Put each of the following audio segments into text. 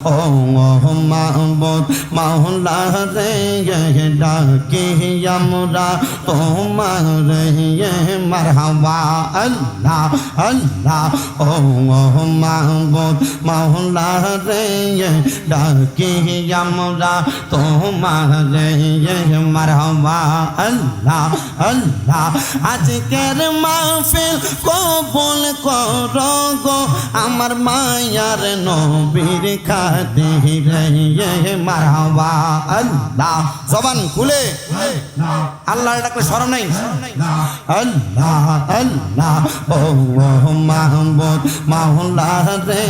ও মাহবুদ মাওলা রে ডাকি আমরা তোমার মারহাবা আল্লাহ আল্লাহ ও মাহবুদ মাওলা রে ডাকি আমরা তোমার মারহাবা আল্লাহ আল্লাহ আজকের মাহফিল কবুল করো গো আমার মায়ার নবীর খাতে রে মারহাবা আল্লাহ জবান খুলে আল্লাহ ডাকলে শরম নাই আল্লাহ আল্লাহ ও মাহবুদ মাওলা রে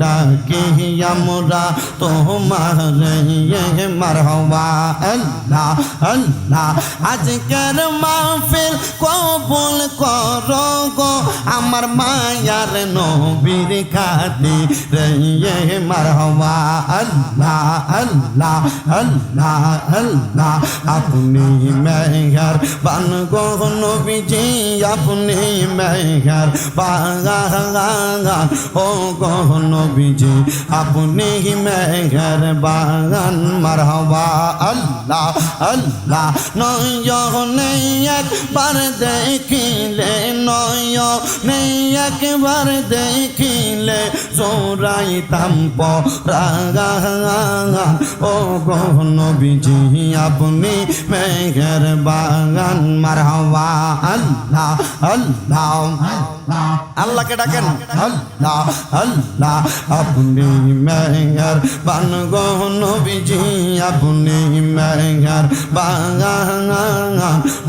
ডাকি আমরা তোমার রে মারহাবা আল্লাহ আল্লাহ আজকের মাহফিল কবুল করো গো আমার মায়ার নবীর খাতে রে মারহাবা আল্লাহ আল্লাহ আল্লাহ আল্লাহ। আপনি মেঘর বান গো নবীজি, আপনি মেঘর বাগান ও গো নবীজি, আপনি মেঘর বাগান। মারহাবা, আল্লাহ আল্লাহ। নয়নে একবার দেখিলে, নয়নে একবার দেখিলে জোরাইতাম পরাগান ও গো নবীজি আপনি মেঘের বাগান মারহাবা আল্লাহ আল্লাহ আল্লাহকে ডাকেন আল্লাহ আল্লাহ আপনি মেঘের বান গো নবীজি আপনি মেঘের বাগান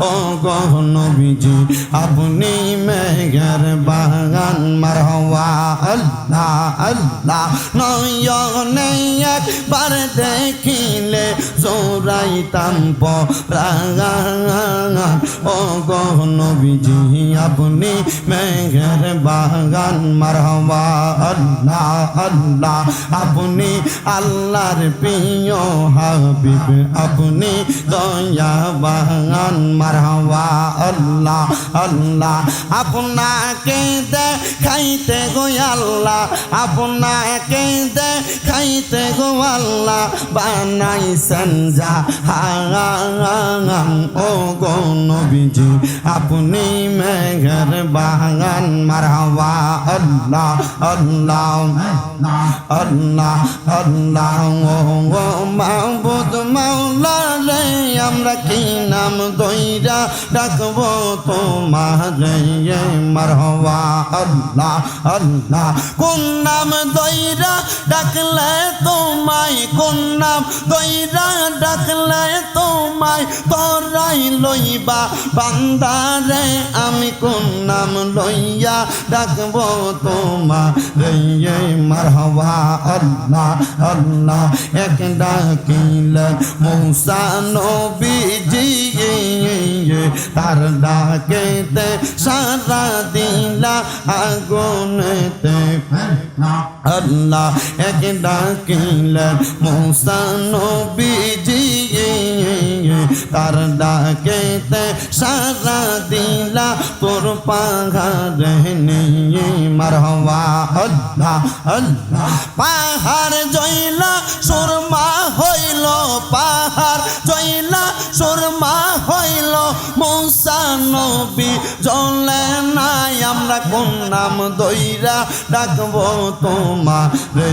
ও গো নবীজি আপনি মেঘের বাগান মারহাবা আল্লাহ আল্লাহ নয়নে একবার দেখিলে জোরাইতাম পরাগান ও গো নবীজি আপনি মেঘের বাগান মারহাবা আল্লাহ আল্লাহ আপনি আল্লাহর প্রিয় হাবিব আপনি দয়া বাগান মারহাবা আল্লাহ আল্লাহ আপনাকে দেখাইতে গো আল্লাহ আপনাকে দেখাইতে গো আল্লাহ, বানাইছেন যা হাং ও গো নবীজি, আপনি মেঘের বাগান, মারহাবা, আল্লাহ আল্লাহ আল্লাহ আল্লাহ। ও গো মাহবুদ মাওলা রে আমরা কি নাম দইরা ডাকবো তোমার? মারহাবা, আল্লাহ আল্লাহ। কোন নাম দইরা ডাকলে তোমায় কোন নাম দইরা ডাকলে তোমায় তোরাই লইবা। বান্দারে, আমি কোন নাম লইয়া ডাকবো তোমা রে মারহাবা আল্লাহ আল্লাহ, এক ডাকিলে মৌসা নবীজি তার ডাকেতে সারা দিলা আগুনেতে আল্লাহ, এক ডাকিলে মৌসা নবীজি তার ডাকেতে সারা দিলা তোর পাহাড় নিয়ে মারহবা আল্লাহ আল্লাহ পাহাড় জইলা সুরমা হইল পাহাড় জইলা সুরমা হইল মৌসা নবী জলে আমরা কোন নাম দইরা ডাকবো তোমা রে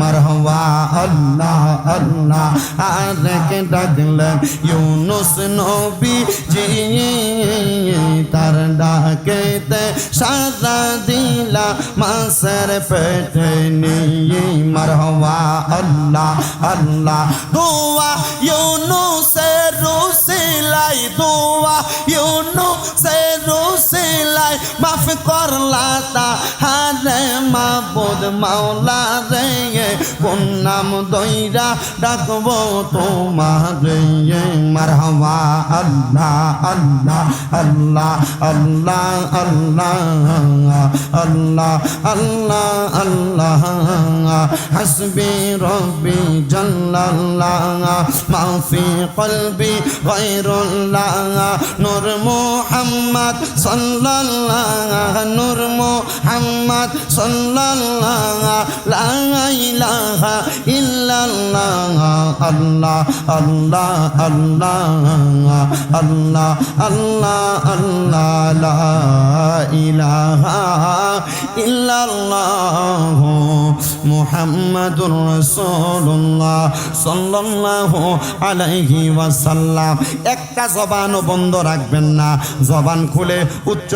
মারহবা, আল্লাহ আল্লাহ। আর কে ডাকলেন ইউনুস নবী জি তার ডাকেতে সারা দিলা মাসের পেটে নিয়ে মারহবা, আল্লাহ আল্লাহ। দোয়া ইউনুসের রুসিলাই দোয়া মাফ করলা হারে মাবুদ মাওলা রে কোন নাম দইরা ডাকবো তোমার মারহাবা আল্লাহ আল্লাহ আল্লাহ আল্লাহ আল্লাহ আল্লাহ আল্লাহ আল্লাহ, হাসবি রব্বি জাল্লাল্লাহ, মাফি কলবি গায়রুল্লাহ, নূর মুহাম্মদ সাল্লাল্লাহ নূর মুহাম্মদ সাল্লাল্লাহ ইল্লাল্লাহ আল্লাহ আল্লাহ আল্লাহ আল্লাহ আল্লাহ আল্লাহ ইলাহা ইল্লাল্লাহ আলাইহি ওয়াসাল্লাম। একটা জবানও বন্ধ রাখবেন না। জবান খুলে উচ্চ